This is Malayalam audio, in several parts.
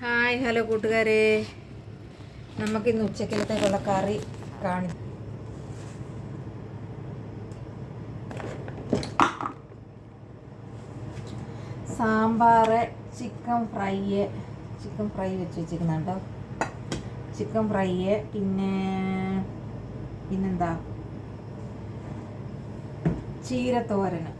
ഹായ് ഹലോ കൂട്ടുകാരെ. നമുക്കിന്ന് ഉച്ചക്കലത്തേക്കുള്ള കറി കാണി sambar chicken fry chicken fry വെച്ച് വെച്ചിരിക്കുന്നുണ്ടോ ചിക്കൻ ഫ്രൈ പിന്നെ പിന്നെന്താ? ചീരത്തോരന്.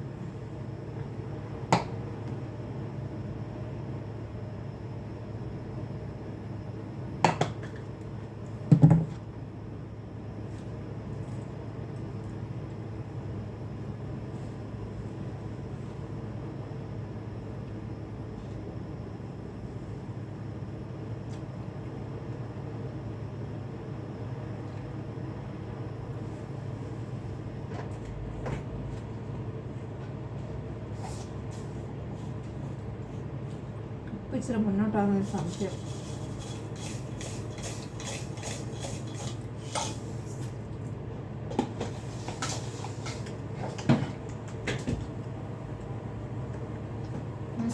ഇപ്പം ഇച്ചിരി ഒരു സംശയം.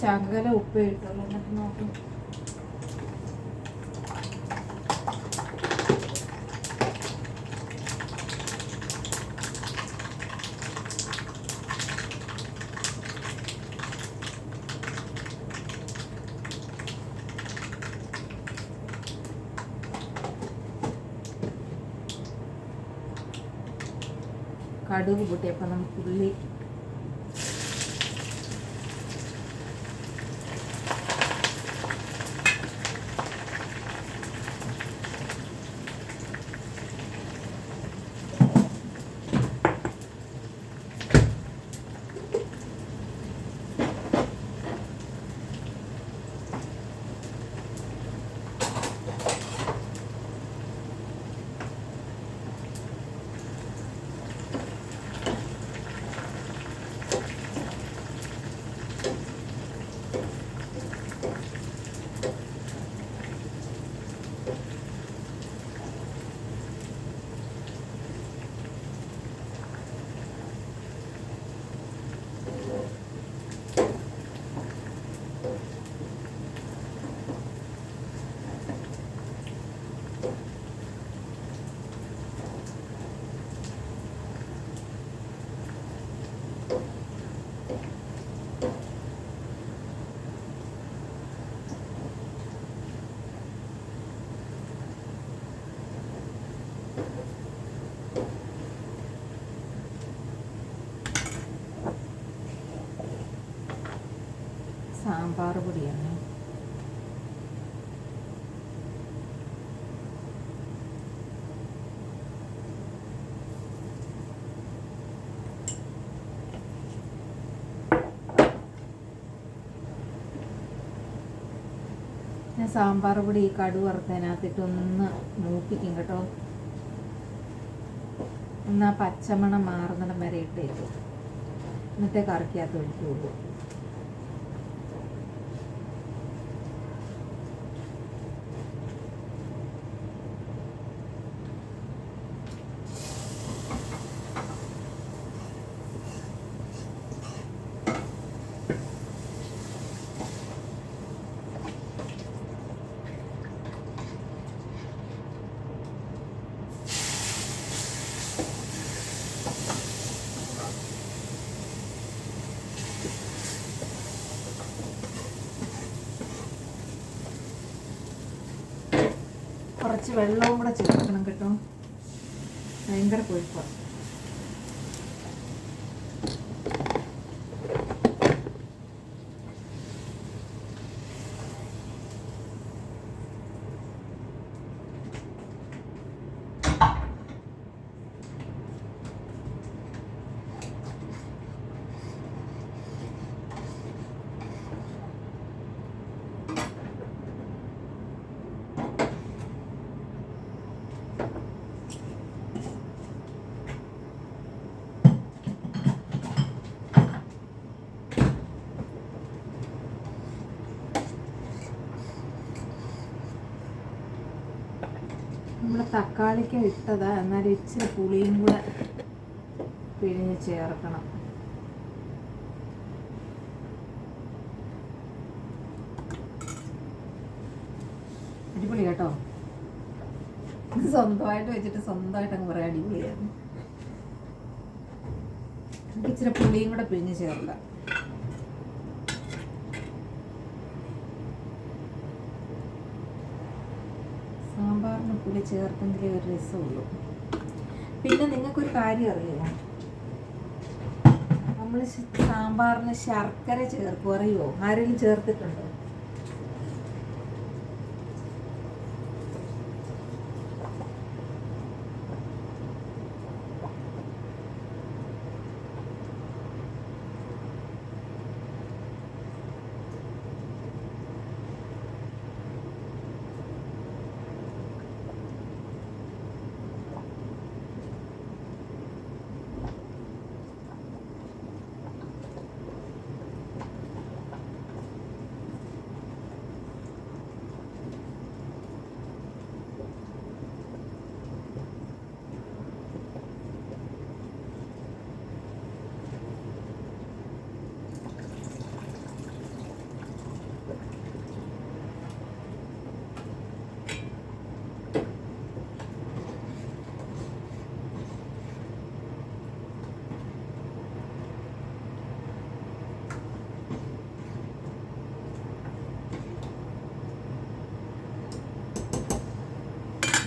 ശകല ഉപ്പ് ഇട്ടുള്ളൂ നോക്കും കടുക് പൊട്ടിയപ്പോൾ നമുക്ക് ഉള്ളി സാമ്പാർ പൊടിയാണ്. ഞാൻ സാമ്പാർ പൊടി ഈ കടു വറുത്തതിനകത്തിട്ടൊന്ന് മൂപ്പിക്കും കേട്ടോ. എന്നാ പച്ചമണം മാറുന്നിടം വരെ ഇട്ടേക്കും. എന്നിട്ടേ കറിക്കകത്ത് ഒഴിക്കുള്ളൂ. കുറച്ച് വെള്ളവും കൂടെ ചേർക്കണം കേട്ടോ. ഭയങ്കര കൊഴുപ്പാണ് നമ്മൾ തക്കാളിക്ക് ഇട്ടതാ. എന്നാൽ ഇച്ചിരി പുളിയും കൂടെ പിഴിഞ്ഞ് ചേർക്കണം. അടിപൊളി കേട്ടോ. സ്വന്തമായിട്ട് വെച്ചിട്ട് സ്വന്തമായിട്ട് അങ്ങ് പറയാം. അടിപൊളിയാണ്. എനിക്ക് ഇച്ചിരി പുളിയും കൂടെ പിഴിഞ്ഞ് ചേർക്കാം. സാമ്പാറിന് പുളി ചേർത്തെങ്കിലേ ഒരു രസമുള്ളൂ. പിന്നെ നിങ്ങൾക്കൊരു കാര്യം അറിയുമോ? നമ്മൾ സാമ്പാറിന് ശർക്കര ചേർക്കും അറിയുമോ ആരെങ്കിലും ചേർത്തിട്ടുണ്ടോ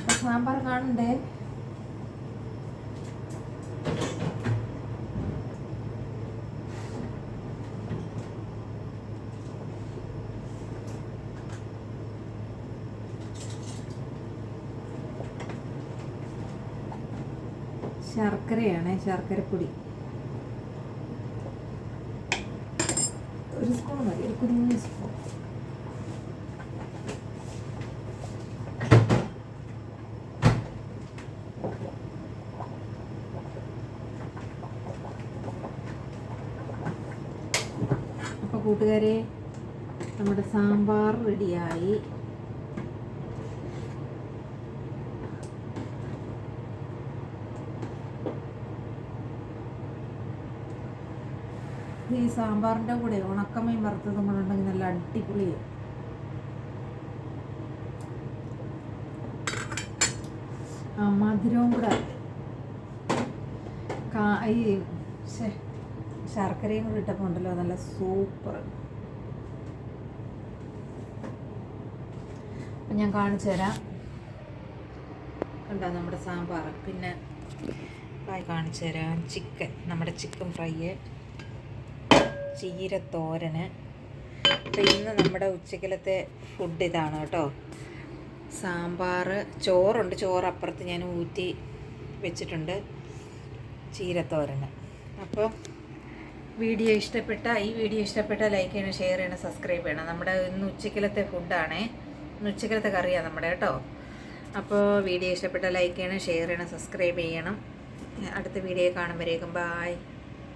അപ്പൊ സാമ്പാർ കാണണ്ടേ? ശർക്കരയാണ് ശർക്കരപ്പൊടി. ഒരു സ്പൂൺ മതി ഒരു കുഞ്ഞു സ്പൂൺ കൂട്ടുകാരെ നമ്മുടെ സാമ്പാർ റെഡിയായി. ഈ സാമ്പാറിന്റെ കൂടെ ഉണക്കമീൻ വറുത്തത് നമ്മളുണ്ടെങ്കിൽ നല്ല അടിപൊളിയാണ് മധുരവും കൂടെ. ഈ ശർക്കരയും കൂടി ഇട്ടപ്പോൾ ഉണ്ടല്ലോ നല്ല സൂപ്പർ. അപ്പം ഞാൻ കാണിച്ചു തരാം. കണ്ടോ നമ്മുടെ സാമ്പാർ? പിന്നെ കാണിച്ചു തരാം ചിക്കൻ നമ്മുടെ ചിക്കൻ ഫ്രൈ. ചീരത്തോരന്. അപ്പം ഇന്ന് നമ്മുടെ ഉച്ചക്കലത്തെ ഫുഡ് ഇതാണ് കേട്ടോ. സാമ്പാർ ചോറുണ്ട് ചോറ് അപ്പുറത്ത് ഞാൻ ഊറ്റി വെച്ചിട്ടുണ്ട് ചീരത്തോരന്. അപ്പോൾ വീഡിയോ ഇഷ്ടപ്പെട്ട ഈ വീഡിയോ ഇഷ്ടപ്പെട്ട ലൈക്ക് ചെയ്യണം ഷെയർ ചെയ്യണം സബ്സ്ക്രൈബ് ചെയ്യണം. നമ്മുടെ ഇന്ന് ഉച്ചക്കലത്തെ ഫുഡാണേ ഇന്ന് ഉച്ചക്കലത്തെ കറിയാണ് നമ്മുടെ കേട്ടോ. അപ്പോൾ വീഡിയോ ഇഷ്ടപ്പെട്ട ലൈക്ക് ചെയ്യണം ഷെയർ ചെയ്യണം സബ്സ്ക്രൈബ് ചെയ്യണം. അടുത്ത വീഡിയോ കാണുമ്പോഴേക്കും ബായ്